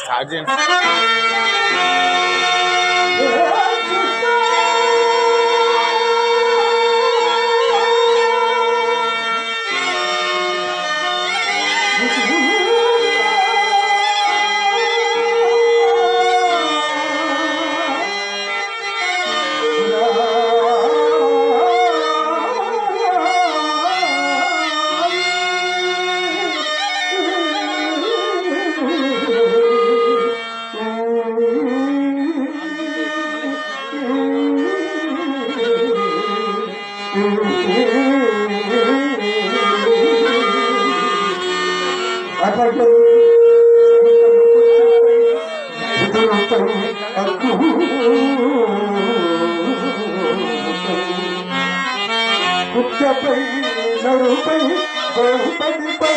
Start చేయండి కుచ్చపై నరుపై బహుపతిపై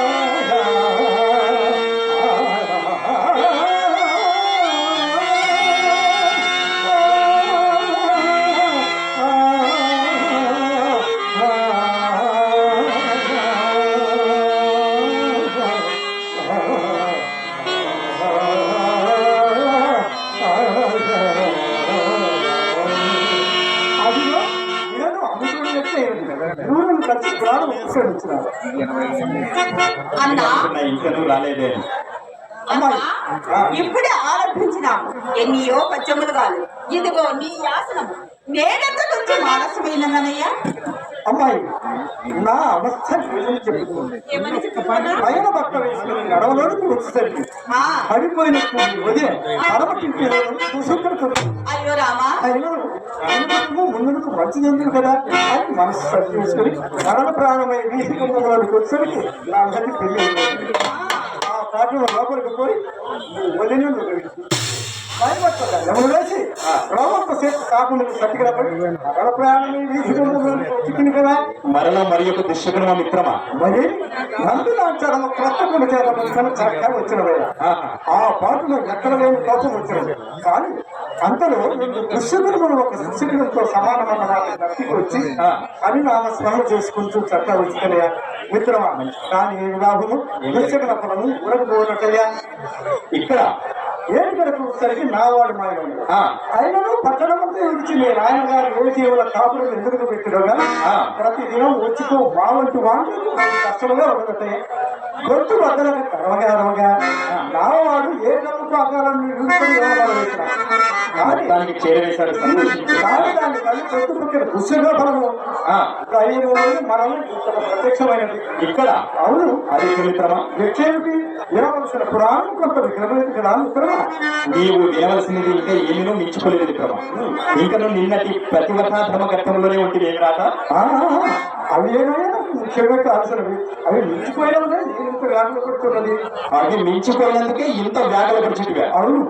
ప్రాణం ఉపయోగించినారు అన్నా. ఇంకనూ రాలేదే. అమ్మా ఇప్పుడే ఆరంభించినాము ఎన్నియో పచ్చములు కాదు. ఇదిగో నీ యాసనము నేనెంత నుంచి మానసమైననయ్యా అమ్మాయి నా అవస్థ పైన బట్ట వేసుకుని నడవలోనికి వచ్చేసరికి పడిపోయినటువంటి ఉదయం చూసుకుంటుంది అయ్యో రామా. అయినకు ముందుకు మంచిది ఎందుకు కదా అని మనసు సరిచేసుకుని మరణ ప్రాణమై వీధి కుంభంలోకి వచ్చేసరికి నా అందరికీ పెళ్ళి ఆ పాటలు లోపలికి పోయి వదిలి భయపడుతుంది ఎవరు మరణ మరి యొక్క దుశ్శకున మిత్రమా? మరి నందు నాచారం క్రొత్త కొన్ని చేత చక్కగా వచ్చినవయ్యా ఆ. పాటలో ఎక్కడ లేని కోపం వచ్చినది. కానీ అంతలో దుశ్శకుడు ఒక శిక్షకులతో సమానమైన వాటి దక్కికి వచ్చి అని నామ స్మరణ చేసుకుంటూ చక్కగా వచ్చినయా మిత్రమా కానీ ఏ వివాహము దుశ్శకుల ఉరకపోనట్టయ్యా ఇక్కడ ఏడు గడప సరికి నా వాడు. మాయన ఆ, అయినను పట్టణమంతా విడిచి మీ నాయన గారు ఏ జీవుల కాపురం ఎందుకు పెట్టినగా ఆ. ప్రతి దినం వచ్చుకో బావంటి వాళ్ళు కష్టంగా ఉండగట్టాయి గొంతు బద్దలకు కరవగా అరవగా నావాడు ఏ నమ్మకం అకాలను దానికి చేరవేశాడు. కానీ దాన్ని ఆ, దైవము మరణం ఇక్కడ ప్రత్యక్షమైనది. ఇక్కడ. అవును. అది మిత్రమా ఎట్లేమిటి వినవలసిన పురాణం కొంత విగ్రహమైనది మిత్రమా నీవు వినవలసినది ఇంకా ఏమీనూ మించుకోలేదు మిత్రమా ఇంకను నిన్నటి ప్రతివత ధర్మ ఘట్టంలోనే ఉంటుంది ఏమి రాత? ఆ, అవి ఏమైనా ముఖ్యంగా కావాల్సినవి అవి ఇంత వ్యాధులు పడుతున్నది అది మించిపోయినందుకే ఇంత వ్యాగల పరిచితిగా అవును.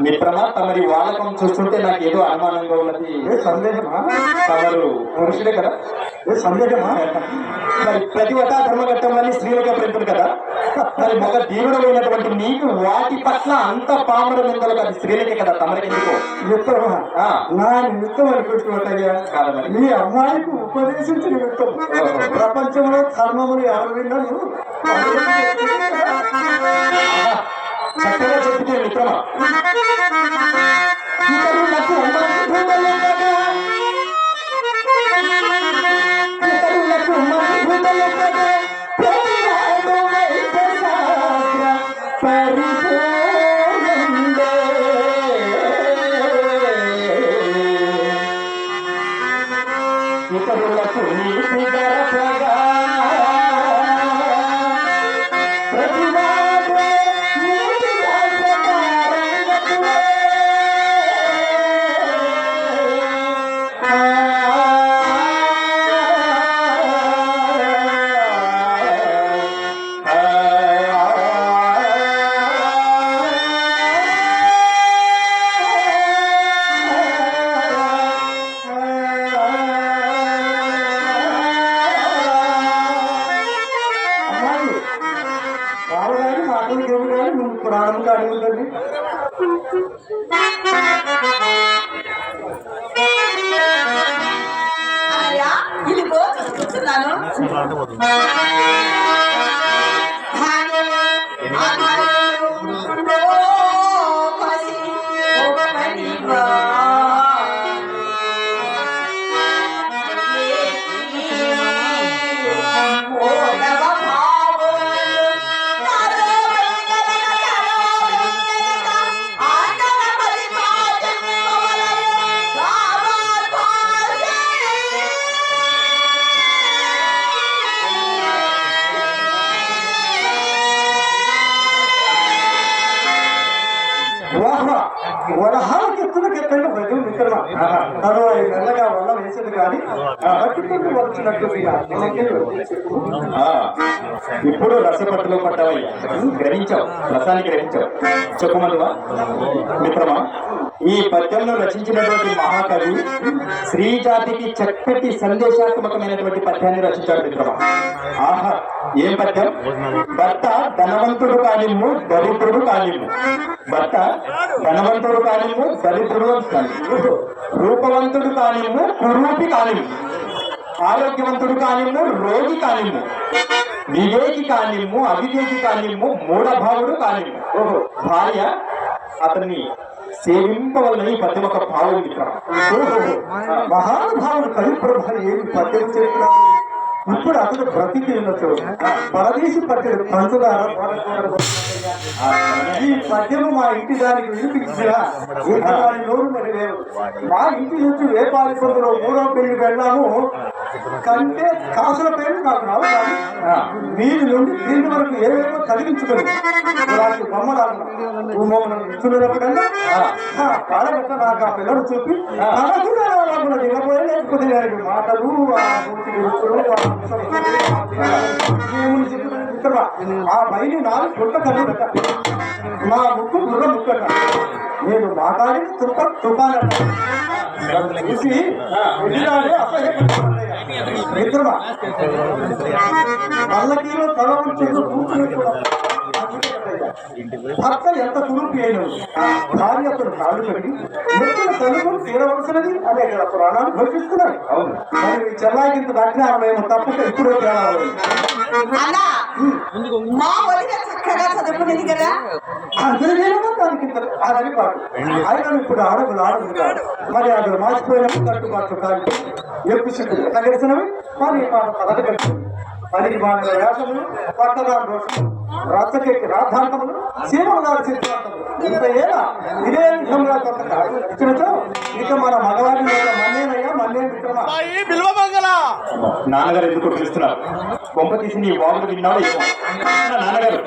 మిత్రమా తమరి వాలకం చూస్తుంటే నాకు ఏదో అనుమానంగా ఉన్నది. ఏ సందేహమా? తమరు పురుషుడే కదా. ఏ సందేహమా? మరి ప్రతివత ధర్మఘట్టంలోని స్త్రీలుగా పెరుగుతుంది కదా? మరి ఒక దేవుడమైనటువంటి నీకు వాటి పట్ల అంత పామరం ఉందో అది స్త్రీలకే కదా తమరికి ఎందుకు. నా నిమిత్తం అనుకుంటున్నట్టయ్యా కాదు మరి. మీ అమ్మాయికి ఉపదేశించిన నిమిత్తం ప్రపంచంలో ధర్మములు ఎవరు విన్నారు? చక్కగా చెప్తే మిత్రమా? ఇతరులకు అయ్యా ఇదిగో వరహాలకి ఎత్తులకు ఎత్తండి భజన మిత్రమా మెల్లగా వల్ల వేసేది కానీ వచ్చినట్టు ఇప్పుడు రసపట్టులో పడ్డావయ్యా. గ్రహించావు. రసాన్ని గ్రహించావు. చెప్పమందువా మిత్రమా ఈ పద్యంలో రచించినటువంటి మహాకవి స్త్రీ జాతికి చక్కటి సందేశాత్మకమైనటువంటి పద్యాన్ని రచించాడు మిత్రమా. ఆహా ఏం పద్యం? భర్త ధనవంతుడు కానిమ్ము దరిద్రుడు కానిమ్ము భర్త ధనవంతుడు కానిమ్ము దరిద్రుడు కానిమ్ము రూపవంతుడు కానిమ్ము కురూపి కానిమ్ము ఆరోగ్యవంతుడు కానిమ్ము రోగి కానిమ్ము వివేకి కానిమ్ము అవివేకి కానిమ్ము మూఢభావుడు కానిమ్ము ఓహో భార్య అతన్ని సేవింపవలని ఈ పద్యం ఒక భావం మిత్రం మహానుభావుడు కలిప్రభ ఏమి పద్యం చేస్తున్నాడు ఇప్పుడు అతను బ్రతికి ఉండొచ్చు. పరదేశి పట్టెడు పంచదార ఈ పద్యము మా ఇంటి దానికి వినిపించినా నోరు మరి లేవు మా ఇంటి నుంచి వేపాలి పొందులో మూడో పెళ్ళి వెళ్ళాము కంటే కాసుల పేరు నాకు రావు కానీ నుండి దీని వరకు ఏవేమో కలిగించుకొని ఇలాంటి బొమ్మలాడు భూమోహనం ఇస్తున్నప్పుడల్లా కాడగట్ట నాకు ఆ పిల్లలు చూపి తనకు నేను గారి మాటలు ఆ బయలు నాలుగు చుట్ట కళ్ళు మా ముక్కు బుర్ర ముక్కట. నేను మాట్లాడి తుప్ప తుపానట. చూసి మిత్రమా పల్లకీలో తల ఉంచి కూర్చుని కూడా భర్త ఎంత కురుపి అయినది భార్య అతను కాళ్ళు పెట్టి నెత్తిన తల్లులు తీరవలసినది అనే కదా పురాణాలు ఘోషిస్తున్నాయి అవును. మరి దజ్ఞానం ఏమో తప్పక ఇప్పుడే అదని పాటు. ఆయన ఇప్పుడు ఆడవులు ఆడవులు మరి అది మార్చిపోయినప్పుడు కట్టుబాట్లు కాదు. ఎట్లా గడిచినవి మరి మన పదవి కట్టింది పనికి బాగా వేషములు పట్టదాన దోషములు రచ్చకెక్కి రాద్ధాంతములు సీమలాడు సిద్ధాంతములు. ఇంత ఇదే విధంగా కొంత కాదు. ఇచ్చినచో ఇక మన మగవారి మన్నేనయ్యా మన్నే నాన్నగారు ఎందుకు పిలుస్తున్నారు కొంప తీసి నీ వాగులు విన్నాడు నాన్నగారు.